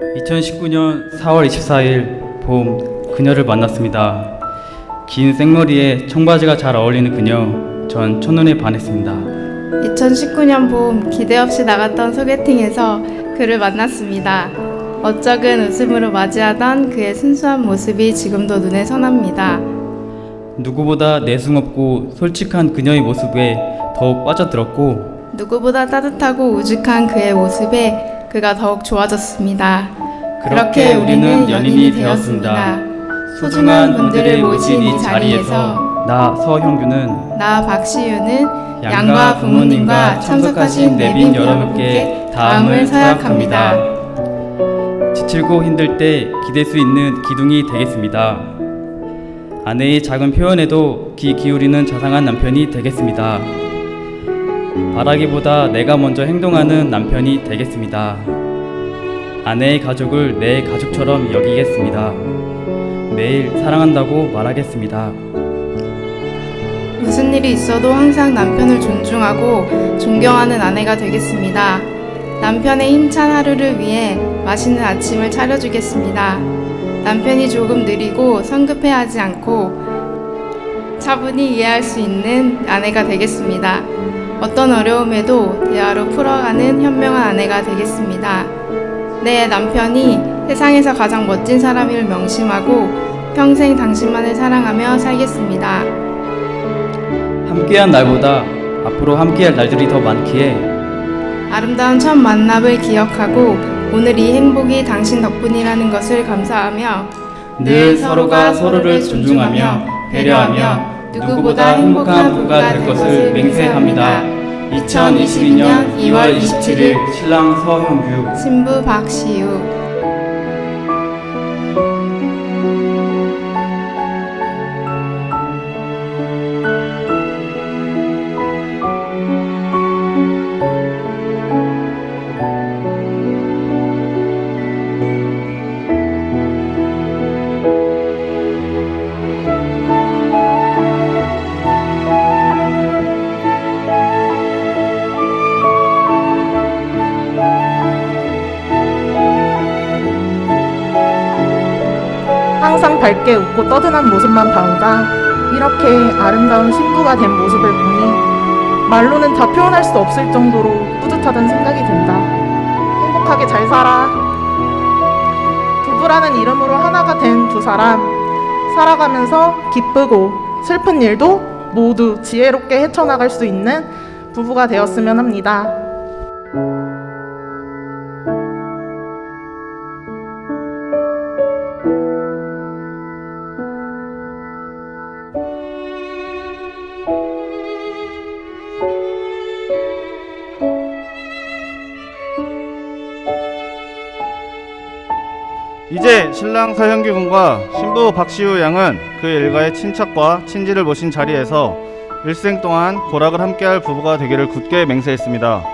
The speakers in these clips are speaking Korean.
2019년 4월 24일 봄 그녀를 만났습니다. 긴 생머리에 청바지가 잘 어울리는 그녀. 전 첫눈에 반했습니다. 2019년 봄 기대 없이 나갔던 소개팅에서 그를 만났습니다. 어쩍은 웃음으로 맞이하던 그의 순수한 모습이 지금도 눈에 선합니다. 누구보다 내숭없고 솔직한 그녀의 모습에 더욱 빠져들었고 누구보다 따뜻하고 우직한 그의 모습에 그가 더욱 좋아졌습니다. 그렇게 우리는 연인이 되었습니다. 소중한 분들을 모신 이 자리에서 나 서형규는 나 박시윤은 양가 부모님과 참석하신 내빈 여러분께 다음을 사약합니다. 지칠고 힘들 때 기댈 수 있는 기둥이 되겠습니다. 아내의 작은 표현에도 귀 기울이는 자상한 남편이 되겠습니다. 바라기보다 내가 먼저 행동하는 남편이 되겠습니다. 아내의 가족을 내 가족처럼 여기겠습니다. 매일 사랑한다고 말하겠습니다. 무슨 일이 있어도 항상 남편을 존중하고 존경하는 아내가 되겠습니다. 남편의 힘찬 하루를 위해 맛있는 아침을 차려주겠습니다. 남편이 조금 느리고 성급해하지 않고 차분히 이해할 수 있는 아내가 되겠습니다. 어떤 어려움에도 대화로 풀어가는 현명한 아내가 되겠습니다. 내 남편이 세상에서 가장 멋진 사람임을 명심하고 평생 당신만을 사랑하며 살겠습니다. 함께한 날보다 앞으로 함께할 날들이 더 많기에 아름다운 첫 만남을 기억하고 오늘 이 행복이 당신 덕분이라는 것을 감사하며 늘 서로가 서로를 존중하며 배려하며 누구보다 행복한 부부가 될 것을 맹세합니다. 2022년 2월 27일 신랑 서형규 신부 박시우 항상 밝게 웃고 떠드는 모습만 봐오다 이렇게 아름다운 신부가 된 모습을 보니 말로는 다 표현할 수 없을 정도로 뿌듯하다는 생각이 든다. 행복하게 잘 살아. 부부라는 이름으로 하나가 된 두 사람 살아가면서 기쁘고 슬픈 일도 모두 지혜롭게 헤쳐나갈 수 있는 부부가 되었으면 합니다. 이제 신랑 서현규 군과 신부 박시우 양은 그 일가의 친척과 친지를 모신 자리에서 일생 동안 고락을 함께할 부부가 되기를 굳게 맹세했습니다.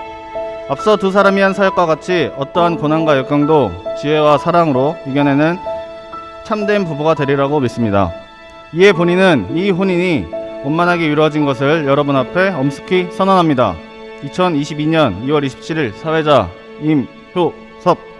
앞서 두 사람이 한 사역과 같이 어떠한 고난과 역경도 지혜와 사랑으로 이겨내는 참된 부부가 되리라고 믿습니다. 이에 본인은 이 혼인이 원만하게 이루어진 것을 여러분 앞에 엄숙히 선언합니다. 2022년 2월 27일 사회자 임효섭